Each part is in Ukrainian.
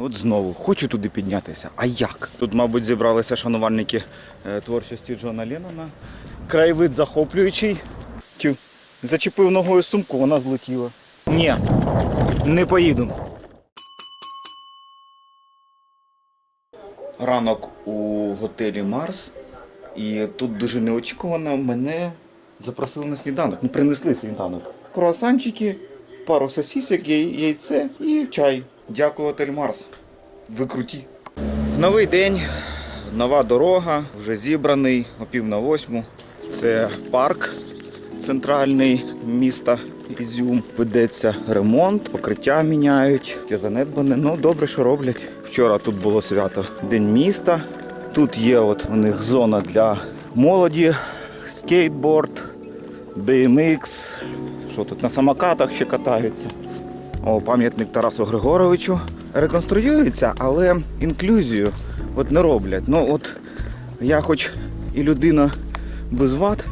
От знову хочу туди піднятися. А як? Тут, мабуть, зібралися шанувальники е, творчості Джона Леннона. Краєвид захоплюючий. Тю. Зачепив ногою сумку, вона злетіла. Ні, не поїду. Ранок у готелі Марс. І тут дуже неочікувано мене запросили на сніданок. Ну, принесли сніданок. Круасанчики, пару сосисок, яй- яйце і чай. Дякую, готель Марс. Ви круті. Новий день, нова дорога, вже зібраний о пів на восьму. Це парк центральний міста Ізюм. Ведеться ремонт, покриття міняють, є занедбане. Ну добре, що роблять. Вчора тут було свято День міста. Тут є от у них зона для молоді, скейтборд, BMX. Що тут на самокатах ще катаються. О, пам'ятник Тарасу Григоровичу. Реконструюється, але інклюзію от не роблять. Ну от я хоч і людина без вад,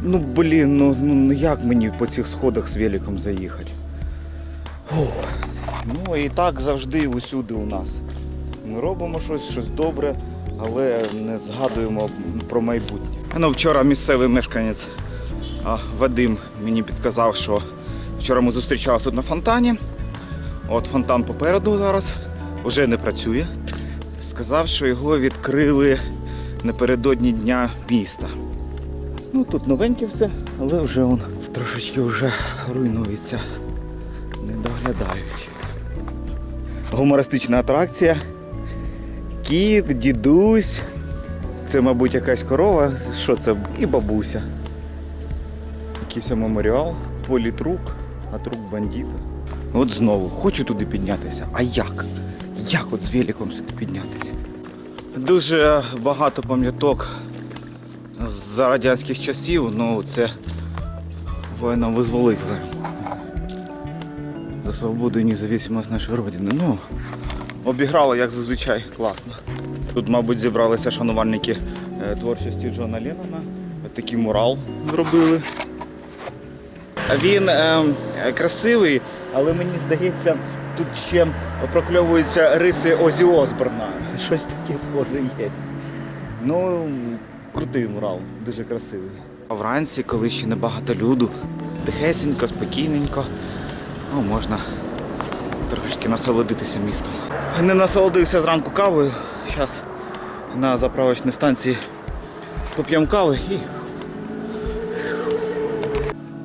ну блін, ну, ну як мені по цих сходах з великом заїхати? Фух. Ну і так завжди усюди у нас. Ми робимо щось, щось добре, але не згадуємо про майбутнє. Ну, вчора місцевий мешканець а, Вадим мені підказав, що вчора ми зустрічалися тут на фонтані. От фонтан попереду зараз вже не працює. Сказав, що його відкрили напередодні дня міста. Ну тут новеньке все, але вже он трошечки вже руйнується. Не доглядають. Гумористична атракція. Кіт, дідусь. Це, мабуть, якась корова. Що це? І бабуся. Якийсь меморіал, політрук, а труп бандита. От знову, хочу туди піднятися. А як? Як от з великом сюди піднятися? Дуже багато пам'яток з радянських часів, ну це воїнам визволителям. За свободу і незалежність нашої родини. Ну, обіграло, як зазвичай, класно. Тут, мабуть, зібралися шанувальники е, творчості Джона Леннона. Такий мурал зробили. Він е, красивий, але мені здається, тут ще прокльовуються риси Озі Осборна. Щось таке схоже є. Ну, крутий мурал, дуже красивий. А вранці, коли ще небагато люду, тихесенько, спокійненько, ну, можна трошечки насолодитися містом. Не насолодився зранку кавою. Зараз на заправочній станції поп'ємо кави і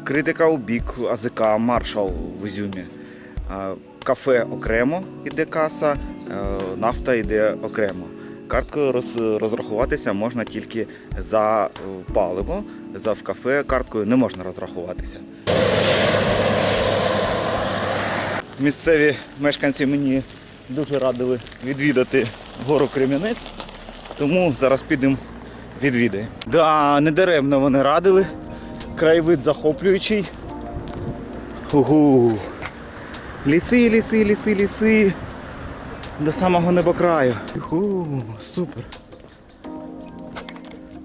Критика у бік АЗК Маршал в Ізюмі. Кафе окремо йде каса, е, нафта йде окремо. Карткою розрахуватися можна тільки за е, паливо. За в кафе карткою не можна розрахуватися. Місцеві мешканці мені дуже радили відвідати гору Кремінець, тому зараз підемо відвідаємо. Да, не даремно вони радили. Краєвид захоплюючий. Угу. Ліси, ліси, ліси, ліси. До самого небокраю. Уху, супер.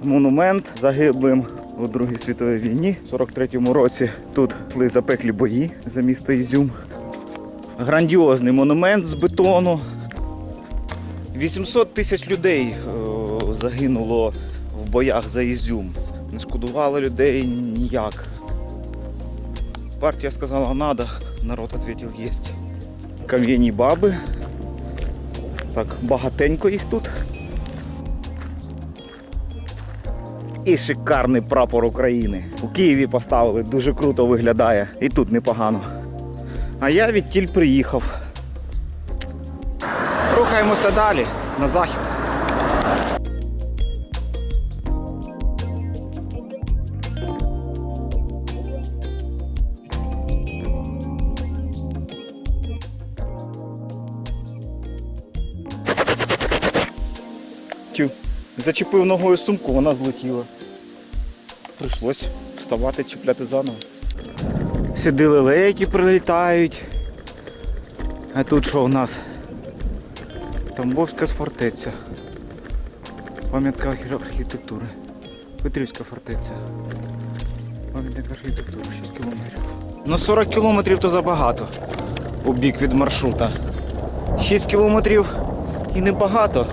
Монумент загиблим у Другій світовій війні. У 43-му році тут йшли запеклі бої за місто Ізюм. Грандіозний монумент з бетону. 800 тисяч людей е, загинуло в боях за Ізюм. Не шкодували людей ніяк. Партія сказала надо, народ ответил есть. Кам'яні баби. Так, багатенько їх тут. І шикарний прапор України. У Києві поставили, дуже круто виглядає. І тут непогано. А я відтіль приїхав. Рухаємося далі, на захід. Тю. Зачепив ногою сумку, вона злетіла. Прийшлось вставати, чіпляти заново. Сюди лелеї прилітають. А тут що у нас? Тамбовська фортеця. Пам'ятка архі- архітектури. Петрівська фортеця. Пам'ятник архітектури, 6 кілометрів. Ну 40 кілометрів то забагато. У бік від маршрута. 6 кілометрів і небагато.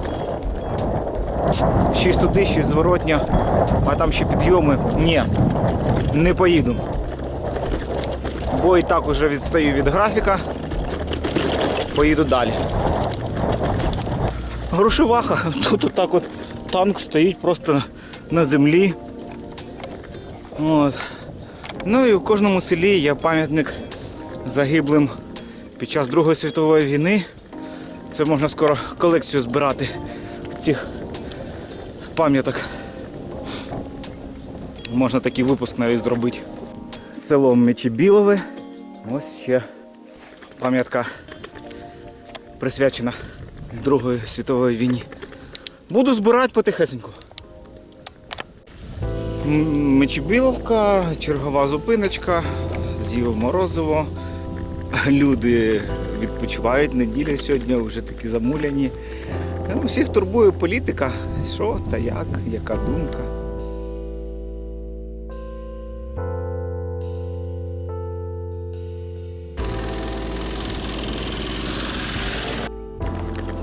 6 туди, 6 зворотня, а там ще підйоми. Ні, не поїду. Бо і так уже відстаю від графіка. Поїду далі. Грошеваха. Тут отак от танк стоїть просто на землі. От. Ну і в кожному селі є пам'ятник загиблим під час Другої світової війни. Це можна скоро колекцію збирати цих пам'яток. Можна такий випуск навіть зробити. Село Мечебілове. Ось ще пам'ятка присвячена Другої світової війні. Буду збирати потихесеньку. Мечебіловка, чергова зупиночка, з'їв морозиво. Люди відпочивають неділя сьогодні, вже такі замуляні. Ну, Всіх турбує політика. Що та як, яка думка.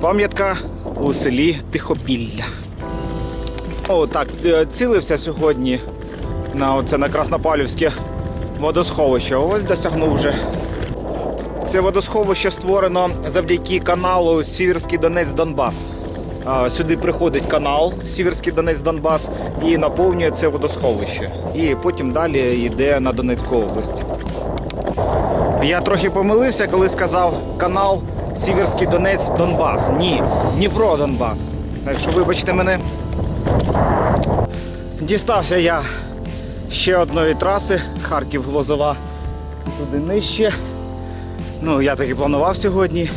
Пам'ятка у селі Тихопілля. О, так, е, цілився сьогодні на оце на Краснопалівське водосховище. Ось досягнув вже. Це водосховище створено завдяки каналу Сіверський Донець Донбас. Сюди приходить канал Сіверський Донець Донбас і наповнює це водосховище. І потім далі йде на Донецьку область. Я трохи помилився, коли сказав канал Сіверський Донець Донбас. Ні, Дніпро Донбас. Так що вибачте мене. Дістався я ще одної траси Харків-Глозова. Туди нижче. Ну, я так і планував сьогодні.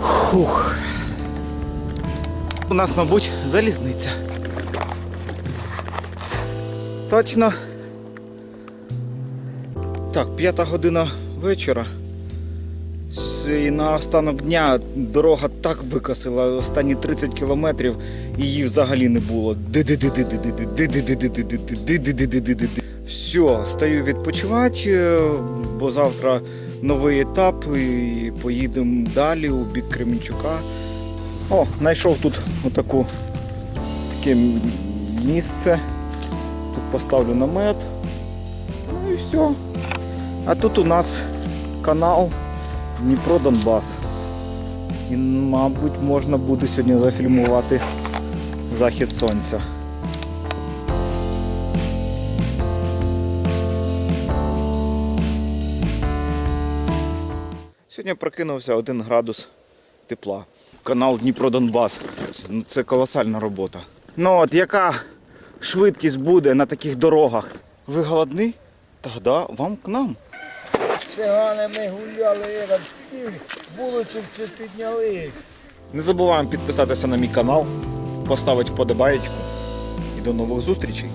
Хух. У нас, мабуть, залізниця. Точно. Так, п'ята година вечора. І на останок дня дорога так викосила, останні 30 кілометрів її взагалі не було. Все, стаю відпочивати, бо завтра новий етап і поїдемо далі у бік Кременчука. О, знайшов тут отаку таке місце. Тут поставлю намет. Ну і все. А тут у нас канал Дніпро Донбас. І, мабуть, можна буде сьогодні зафільмувати захід сонця. Сьогодні прокинувся 1 градус тепла. Канал Дніпро Донбас. Ну, Це колосальна робота. Ну от яка швидкість буде на таких дорогах? Ви голодні? Тоді вам к нам. Циганами гуляли, я вулицю все підняли. Не забуваємо підписатися на мій канал, поставити вподобаєчку. І до нових зустрічей!